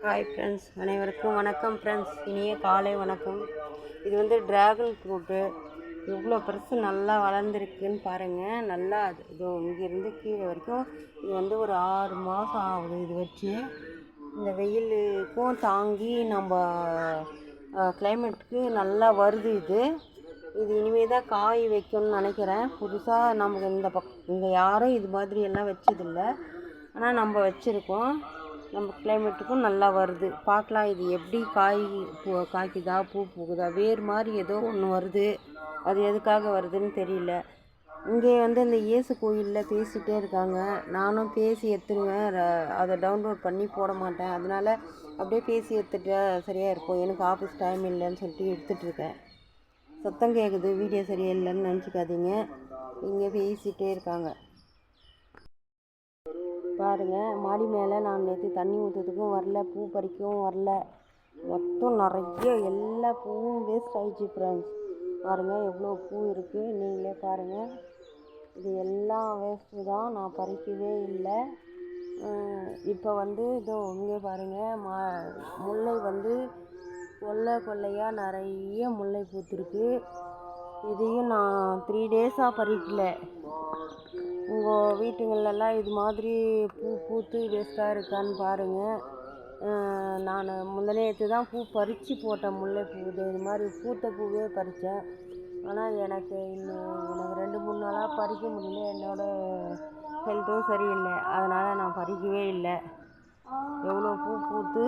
Hi friends அனைவருக்கும் வணக்கம் friends இனிய காலை வணக்கம். இது வந்து ட்ராகன் ஃப்ரூட்டு எவ்வளோ பெருசு நல்லா வளர்ந்துருக்குன்னு பாருங்கள் நல்லா அது இது இங்கேருந்து கீழே வரைக்கும் இது வந்து ஒரு ஆறு மாதம் ஆகுது இது வச்சு. இந்த வெயிலுக்கும் தாங்கி நம்ம கிளைமேட்டுக்கு நல்லா வருது இது. இது இனிமேல் தான் காய் வைக்கணும்னு நினைக்கிறேன். புதுசாக நமக்கு இந்த பக் இங்கே யாரும் இது மாதிரி எல்லாம் வச்சதில்லை. ஆனால் நம்ம வச்சுருக்கோம். நம்ம கிளைமேட்டுக்கும் நல்லா வருது. பார்க்கலாம் இது எப்படி காய் பூ காய்க்குதா பூ பூக்குதா? வேர் மாதிரி ஏதோ ஒன்று வருது. அது எதுக்காக வருதுன்னு தெரியல. இங்கே வந்து இந்த இயேசு கோயிலில் பேசிகிட்டே இருக்காங்க. நானும் பேசி எடுத்துருவேன். அதை டவுன்லோட் பண்ணி போட மாட்டேன். அதனால அப்படியே பேசி எடுத்துட்டா சரியாக இருக்கும். எனக்கு ஆஃபீஸ் டைம் இல்லைன்னு சொல்லிட்டு எடுத்துகிட்டு இருக்கேன். சத்தம் கேட்குது வீடியோ சரியில்லைன்னு நினச்சிக்காதீங்க. இங்கே பேசிகிட்டே இருக்காங்க. பாருங்கள் மாடி மேலே நான் நேற்று தண்ணி ஊற்றுறதுக்கும் வரல பூ பறிக்கவும் வரல. மொத்தம் நிறைய எல்லா பூவும் வேஸ்ட் ஆயிடுச்சு ஃப்ரெண்ட்ஸ் பாருங்கள் எவ்வளோ பூ இருக்குது நீங்களே பாருங்கள் இது எல்லாம் வேஸ்ட்டு தான் நான் பறிக்கவே இல்லை. இப்போ வந்து இதோ இங்கே பாருங்கள் மா முல்லை வந்து கொல்லை கொல்லையாக நிறைய முல்லை பூத்துருக்கு. இதையும் நான் த்ரீ டேஸாக பறிக்கல. உங்கள் வீட்டுங்களெல்லாம் இது மாதிரி பூ பூத்து வேஸ்ட்டாக இருக்கான்னு பாருங்கள் நான் முந்தனேற்று தான் பூ பறித்து போட்டேன் முல்லைப்பூ இது இது மாதிரி பூத்த பூவே பறித்தேன் ஆனால் எனக்கு இன்னும் எனக்கு ரெண்டு மூணு நாளாக பறிக்க முடியல. என்னோடய ஹெல்த்தும் சரியில்லை. அதனால் நான் பறிக்கவே இல்லை. எவ்வளோ பூ பூத்து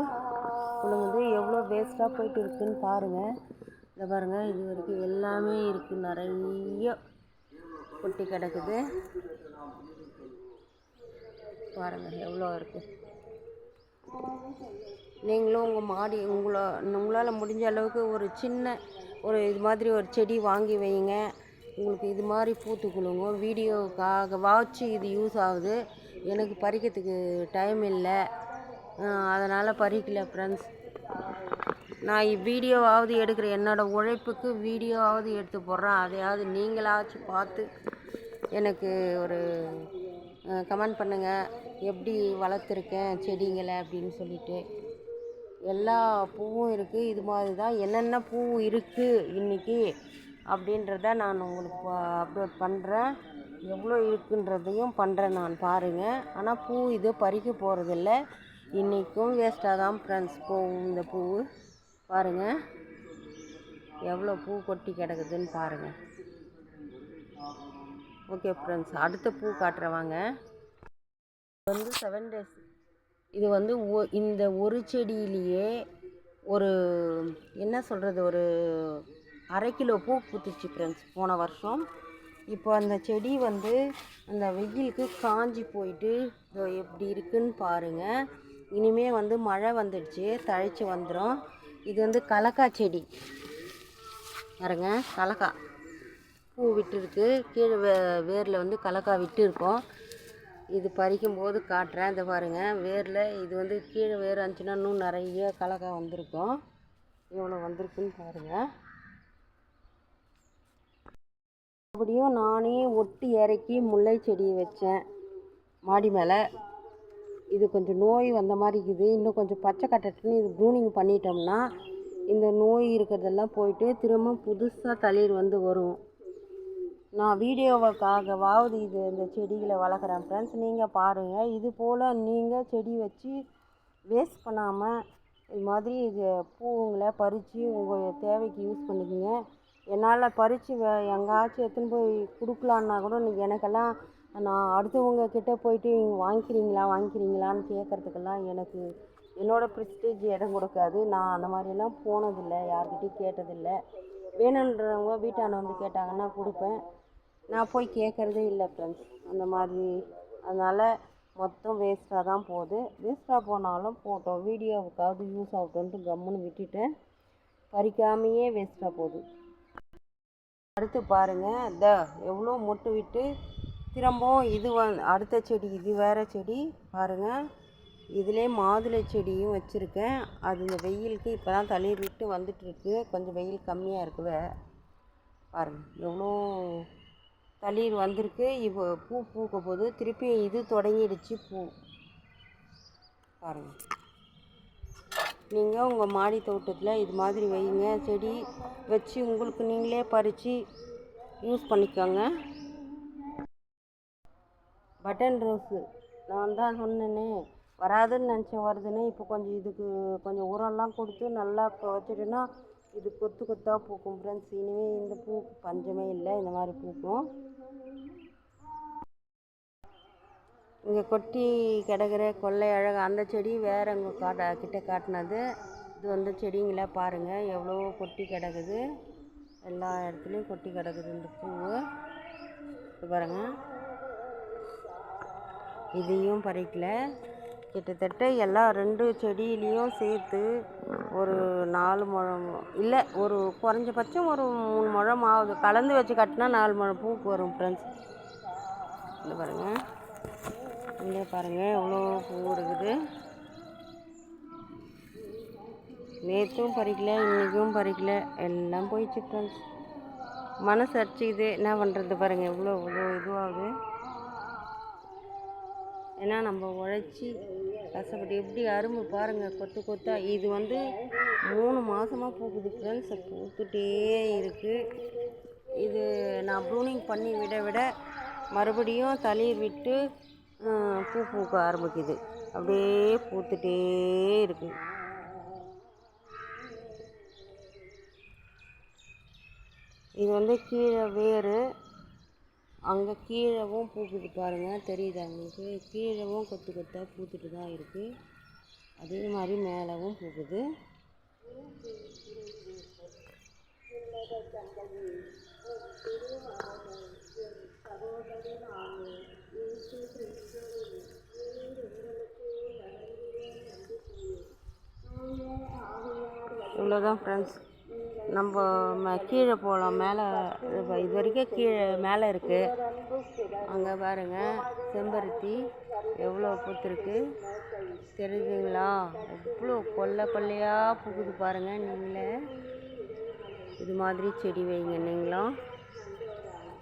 குலுங்குது எவ்வளோ வேஸ்ட்டாக போயிட்டு இருக்குன்னு பாருங்கள் இதை பாருங்கள் இது வரைக்கும் எல்லாமே இருக்குது நிறைய கொட்டி கிடக்குது. பாருங்கள் எவ்வளோ இருக்குது நீங்களும் உங்கள் மாடி உங்களை உங்களால் முடிஞ்ச அளவுக்கு ஒரு சின்ன ஒரு இது மாதிரி ஒரு செடி வாங்கி வைங்க. உங்களுக்கு இது மாதிரி பூத்து குலுங்க வீடியோக்காக வாட்சி இது யூஸ் ஆகுது. எனக்கு பறிக்கிறதுக்கு டைம் இல்லை. அதனால் பறிக்கல ஃப்ரெண்ட்ஸ் நான் வீடியோவாவது எடுக்கிற என்னோடய உழைப்புக்கு வீடியோவாவது எடுத்து போடுறேன். அதையாவது நீங்களாச்சும் பார்த்து எனக்கு ஒரு கமெண்ட் பண்ணுங்கள் எப்படி வளர்த்துருக்கேன் செடிங்களை அப்படின்னு சொல்லிட்டு. எல்லா பூவும் இருக்குது இது மாதிரி தான் என்னென்ன பூ இருக்குது இன்றைக்கி அப்படின்றத நான் உங்களுக்கு அப்லோட் பண்ணுறேன் எவ்வளோ இருக்குன்றதையும் பண்ணுறேன் நான் பாருங்கள் ஆனால் பூ இது பறிக்க போகிறதில்ல இன்றைக்கும் வேஸ்ட்டாக தான் ஃப்ரெண்ட்ஸ் போகும் இந்த பூ பாருங்கள் எவ்வளோ பூ கொட்டி கிடக்குதுன்னு பாருங்கள் ஓகே ஃப்ரெண்ட்ஸ் அடுத்த பூ காட்டுறவாங்க இது வந்து செவன் டேஸ் இது வந்து ஒ- இந்த ஒரு செடியிலேயே ஒரு என்ன சொல்கிறது ஒரு அரை கிலோ பூ பூத்துச்சு ஃப்ரெண்ட்ஸ் போன வருஷம். இப்போ அந்த செடி வந்து அந்த வெயிலுக்கு காஞ்சி போயிட்டு எப்படி இருக்குன்னு பாருங்கள் இனிமே வந்து மழை வந்துடுச்சு தழைச்சி வந்துடும் இது வந்து கலக்கா செடி. பாருங்க கலக்கா. பூ விட்டுருக்கு. கீழே வே வேரில் வந்து கலக்கா விட்டுருக்கோம். இது பறிக்கும்போது காட்டுறேன். இதை பாருங்கள் வேரில் இது வந்து கீழே வேர் இருந்துச்சுன்னா இன்னும் நிறைய கலக்கா வந்திருக்கும். எவ்வளோ வந்திருக்குன்னு பாருங்கள் அப்படியும் நானே ஒட்டி இறக்கி முல்லை செடியை வச்சேன். மாடி மேலே. இது கொஞ்சம் நோய் வந்த மாதிரி இருக்குது. இன்னும் கொஞ்சம் பச்சை கட்டட்டுன்னு இது ப்ரூனிங் பண்ணிட்டோம்னா இந்த நோய் இருக்கிறதெல்லாம் போயிட்டு திரும்ப புதுசாக தளிர் வந்து வரும். நான் வீடியோவுக்காகவாவது இது இந்த செடிகளை வளர்க்குறேன் ஃப்ரெண்ட்ஸ் நீங்கள் பாருங்கள் இது போல் நீங்கள் செடி வச்சு வேஸ்ட் பண்ணாமல் இது மாதிரி இது பூவுங்களை பறித்து உங்கள் தேவைக்கு யூஸ் பண்ணிக்கோங்க. என்னால் பறித்து வே எங்கேயாச்சும் எடுத்துன்னு போய் கொடுக்கலான்னா கூட எனக்கெல்லாம் நான் அடுத்தவங்க கிட்டே போயிட்டு வாங்கிக்கிறீங்களா வாங்கிக்கிறீங்களான்னு கேட்குறதுக்கெல்லாம் எனக்கு என்னோடய ப்ரெஸ்டேஜ் இடம் கொடுக்காது. நான் அந்த மாதிரிலாம் போனதில்லை யார்கிட்டையும் கேட்டதில்லை. வேணுன்றவங்க வீட்டாண்ட வந்து கேட்டாங்கன்னா கொடுப்பேன். நான் போய் கேட்குறதே இல்லை ஃப்ரெண்ட்ஸ் அந்த மாதிரி. அதனால் மொத்தம் வேஸ்ட்டாக தான் போகுது. வேஸ்ட்டாக போனாலும் போட்டோம் வீடியோவுக்காவது யூஸ் ஆகட்டும்ன்ட்டு கம்முன்னு விட்டுட்டேன். பறிக்காமையே வேஸ்ட்டாக போகுது. அடுத்து பாருங்கள் இந்த எவ்வளோ மொட்டு விட்டு திரும்பவும் இது வந் அடுத்த செடி இது வேறு செடி பாருங்கள் இதிலே மாதுளை செடியும் வச்சுருக்கேன். அது இந்த வெயிலுக்கு இப்போ தான் தளிர் விட்டு வந்துட்டுருக்கு. கொஞ்சம் வெயில் கம்மியாக இருக்குவே பாருங்கள் எவ்வளோ தளிர் வந்திருக்கு. இப்போ பூ பூக்க போது திருப்பி இது தொடங்கிடுச்சு பூ. பாருங்கள் நீங்கள் உங்கள் மாடி தோட்டத்தில் இது மாதிரி வைங்க. செடி வச்சு உங்களுக்கு நீங்களே பறித்து யூஸ் பண்ணிக்கோங்க. Button rose. நான் தான் சொன்னேனே வராதுன்னு நினச்சேன் வருதுன்னு. இப்போ கொஞ்சம் இதுக்கு கொஞ்சம் உரம்லாம் கொடுத்து நல்லா இப்போ இது கொத்து கொத்தாக பூக்கும் ஃப்ரெண்ட்ஸ் இனிமேல் இந்த பூக்கு பஞ்சமே இல்லை இந்த மாதிரி பூக்கும். இங்கே கொட்டி கிடக்கிற கொள்ளை அழகு அந்த செடி வேறு இங்கே காட்ட கிட்ட காட்டினது. இது வந்து செடிங்களை பாருங்கள் எவ்வளோ கொட்டி கிடக்குது. எல்லா இடத்துலையும் கொட்டி கிடக்குது இந்த பூவு பாருங்கள் இதையும் பறிக்கல. கிட்டத்தட்ட எல்லா ரெண்டு செடியிலையும் சேர்த்து ஒரு நாலு முழம் இல்லை ஒரு குறைஞ்சபட்சம் ஒரு மூணு முழம் ஆகுது. கலந்து வச்சு கட்டினா நாலு முழம் பூக்கு வரும் ஃப்ரெண்ட்ஸ் இந்த பாருங்கள் இங்கே பாருங்கள் எவ்வளோ பூ இருக்குது. நேற்றும் பறிக்கல இன்றைக்கும் பறிக்கல. எல்லாம் போயிடுச்சு ஃப்ரெண்ட்ஸ் மனசு அடிச்சுக்குது. என்ன பண்ணுறது பாருங்கள் எவ்வளோ இவ்வளோ இதுவாகுது. ஏன்னா நம்ம உழைச்சி கஷ்டப்பட்டு எப்படி அரும்பு பாருங்கள் கொத்து கொத்தா. இது வந்து மூணு மாதமாக பூக்குது ஃப்ரெண்ட்ஸ் பூத்துட்டே இருக்குது இது நான் ப்ரூனிங் பண்ணி விட விட மறுபடியும் தளிர் விட்டு பூ பூக்க ஆரம்பிக்குது. அப்படியே பூத்துட்டே இருக்குது இது வந்து கீழே வேறு அங்கே கீழவும் பூக்குது பாருங்கள் தெரியுதா உங்களுக்கு? கீழவும் கொத்து கொத்தாக பூத்துட்டு தான் இருக்குது அதே மாதிரி மேலவும் பூக்குது. இவ்வளோதான் ஃப்ரெண்ட்ஸ் நம்ம ம- கீழே போகலாம். மேலே இது வரைக்கும் கீழே மேலே இருக்குது அங்கே பாருங்க செம்பருத்தி எவ்வளோ பூத்துருக்கு? தெரியுதுங்களா? எவ்வளோ கொல்லை கொல்லையாக பூக்குது பாருங்கள் நீங்களே. இது மாதிரி செடி வைங்க நீங்களும்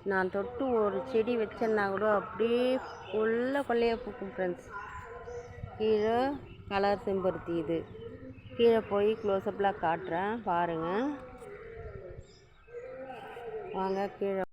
நான் தொட்டு ஒரு செடி வச்சேன்னா கூட அப்படியே கொல்லை கொல்லையாக பூக்கும் ஃப்ரெண்ட்ஸ் கீழே கலர் செம்பருத்தி இது. கீழே போய் க்ளோஸ்அப்பில் காட்டுறேன் பாருங்கள் வாங்க கீழே